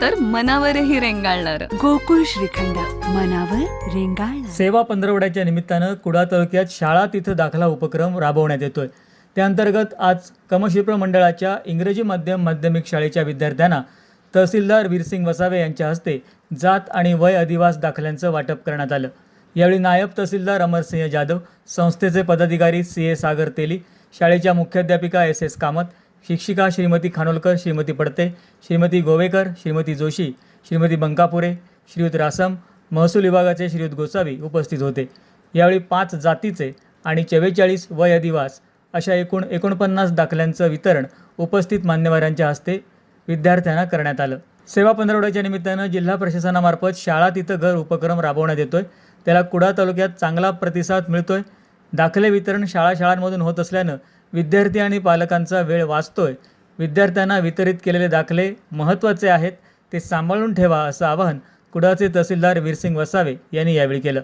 तर मनावरही रेंगाळणार. गोकुळ श्रीखंड मनावर रेंगाळणार. सेवा पंधरवड्याच्या निमित्तानं कुडा तालुक्यात शाळा तिथं दाखला उपक्रम राबवण्यात येतोय. त्याअंतर्गत आज कमशिल्प मंडळाच्या इंग्रजी माध्यम माध्यमिक शाळेच्या विद्यार्थ्यांना तहसीलदार वीरसिंग वसावे यांच्या हस्ते जात आणि वय अधिवास दाखल्यांचं वाटप करण्यात आलं. यावेळी नायब तहसीलदार अमरसिंह जाधव संस्थेचे पदाधिकारी सी ए सागर तेली शाळेच्या मुख्याध्यापिका एस एस कामत शिक्षिका श्रीमती खानोलकर श्रीमती पडते श्रीमती गोवेकर श्रीमती जोशी श्रीमती बंकापुरे श्रीयुत रासम महसूल विभागाचे श्रीयुत गोसावी उपस्थित होते. यावेळी पाच जातीचे आणि चव्वेचाळीस वय अधिवास अशा एकूण एकोणपन्नास दाखल्यांचं वितरण उपस्थित मान्यवरांच्या हस्ते विद्यार्थ्यांना करण्यात आलं. सेवा पंधरवड्याच्या निमित्तानं जिल्हा प्रशासनामार्फत शाळा तिथं घर उपक्रम राबवण्यात येतोय. त्याला कुडा तालुक्यात चांगला प्रतिसाद मिळतोय. दाखले वितरण शाळा शाळांमधून होत असल्यानं विद्यार्थी आणि पालकांचा वेळ वाचतोय. विद्यार्थ्यांना वितरित केलेले दाखले महत्त्वाचे आहेत ते सांभाळून ठेवा असं आवाहन कुडाचे तहसीलदार वीरसिंग वसावे यांनी यावेळी केलं.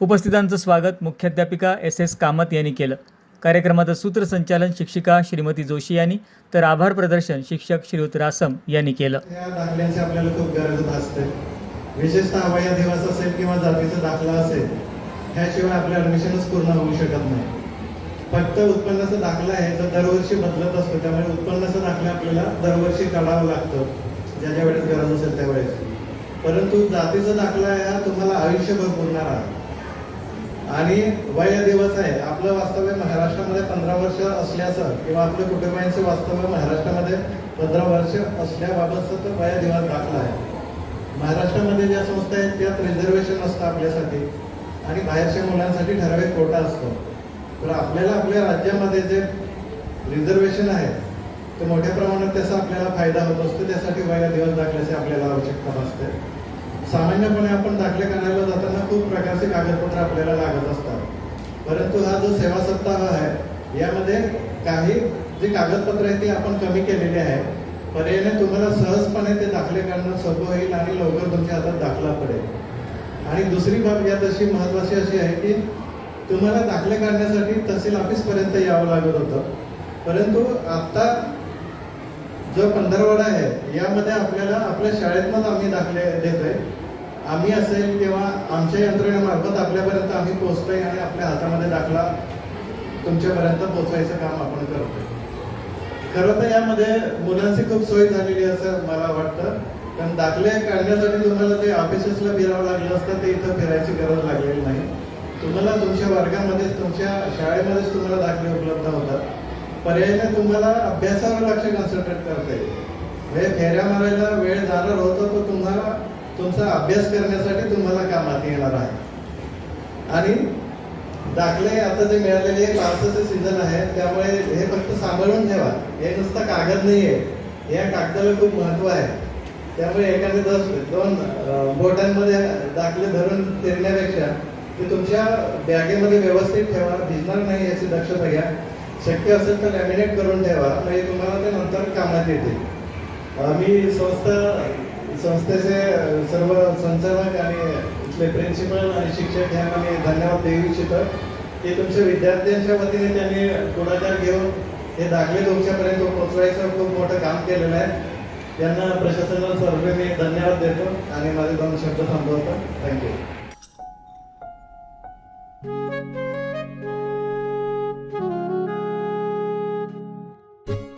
उपस्थितांचं स्वागत मुख्याध्यापिका एस एस कामत यांनी केलं. कार्यक्रमाचं सूत्रसंचालन शिक्षिका श्रीमती जोशी यांनी तर आभार प्रदर्शन शिक्षक श्रीयुत रासम यांनी केलं. या दाखल्यांची आपल्याला खूप गरज भासते. विशेषतः वया दिवस असेल किंवा जातीचा दाखला असेल ह्याशिवाय आपलं ऍडमिशनच पूर्ण होऊ शकत नाही. फक्त उत्पन्नाचा दाखला आहे तर दरवर्षी बदलत असतो. त्यामुळे उत्पन्नाचा दाखला आपल्याला दरवर्षी काढावा लागतो ज्या ज्या वेळेस गरज असेल त्यावेळेस परंतु जातीचा दाखला आहे हा तुम्हाला आयुष्यभर पुरणार आहे. आणि वय दिवस आहे. आपलं वास्तव्य महाराष्ट्रामध्ये पंधरा वर्ष असल्याचं किंवा आपल्या कुटुंबियांचं वास्तव्य महाराष्ट्रामध्ये पंधरा वर्ष असल्याबाबतचं तर वय दिवस दाखला आहे. महाराष्ट्रामध्ये ज्या संस्था आहेत त्यात रिझर्वेशन असतं आपल्यासाठी. आणि बाहेरच्या मुलांसाठी ठराविक कोटा असतो. तर आपल्याला आपल्या राज्यामध्ये जे रिझर्वेशन आहे ते मोठ्या प्रमाणात त्याचा आपल्याला फायदा होत असतो. त्यासाठी व्हायला दिवस दाखल्याची आपल्याला आवश्यकता नसते सामान्यपणे आपण दाखले करायला जाताना खूप प्रकारचे कागदपत्र आपल्याला लागत असतात. परंतु हा जो सेवा सप्ताह आहे यामध्ये काही जी कागदपत्र आहेत ती आपण कमी केलेली आहे. पर्यायाने तुम्हाला सहजपणे ते दाखले करणं सोपं होईल आणि लवकर तुमच्या हातात दाखला पडेल. आणि दुसरी बाब यात अशी महत्वाची अशी आहे की तुम्हाला दाखले काढण्यासाठी तहसील ऑफिसपर्यंत यावं लागत होतं. परंतु आता जो पंधरवडा आहे यामध्ये आपल्याला आपल्या शाळेतनंच आम्ही दाखले देतोय. आम्ही असेल किंवा आमच्या यंत्रणेमार्फत आपल्यापर्यंत आम्ही पोहोचतोय आणि आपल्या हातामध्ये दाखला तुमच्यापर्यंत पोहोचवायचं काम आपण करतोय. खरं तर यामध्ये मुलांची खूप सोय झालेली असं मला वाटतं. कारण दाखले काढण्यासाठी तुम्हाला ते ऑफिसेसला फिरावं लागलं असतं ते इथं फिरायची गरज लागलेली नाही. तुम्हाला तुमच्या वर्गामध्येच तुमच्या शाळेमध्येच तुम्हाला दाखले उपलब्ध होतात. पर्यायाने तुम्हाला अभ्यासावर लक्ष कॉन्सन्ट्रेट करता येईल. म्हणजे फेऱ्या मारायला वेळ जाणार होतो तो तुम्हाला तुमचा अभ्यास करण्यासाठी तुम्हाला कामात येणार आहे. आणि दाखले आता जे मिळालेले पावसाचे सीझन आहे त्यामुळे हे फक्त सांभाळून ठेवा. हे नुसतं कागद नाही आहे या कागदाला खूप महत्त्व आहे. त्यामुळे एखादे दस दोन बोटांमध्ये दाखले धरून फिरण्यापेक्षा ते तुमच्या बॅगेमध्ये व्यवस्थित ठेवा. भिजणार नाही याची दक्षता घ्या. शक्य असेल तर लॅमिनेट करून ठेवा. म्हणजे तुम्हाला ते नंतर कामात येते. आम्ही संस्था संस्थेचे सर्व संचालक आणि इथले प्रिन्सिपल आणि शिक्षक ह्यांना मी धन्यवाद देऊ इच्छितो. की तुमच्या विद्यार्थ्यांच्या वतीने त्यांनी पुढाकार घेऊन हे दाखले तुमच्यापर्यंत पोहोचवायचं खूप मोठं काम केलेलं आहे. त्यांना प्रशासनाला सर्व मी धन्यवाद देतो आणि माझे दोन शब्द थांबवतो. थँक्यू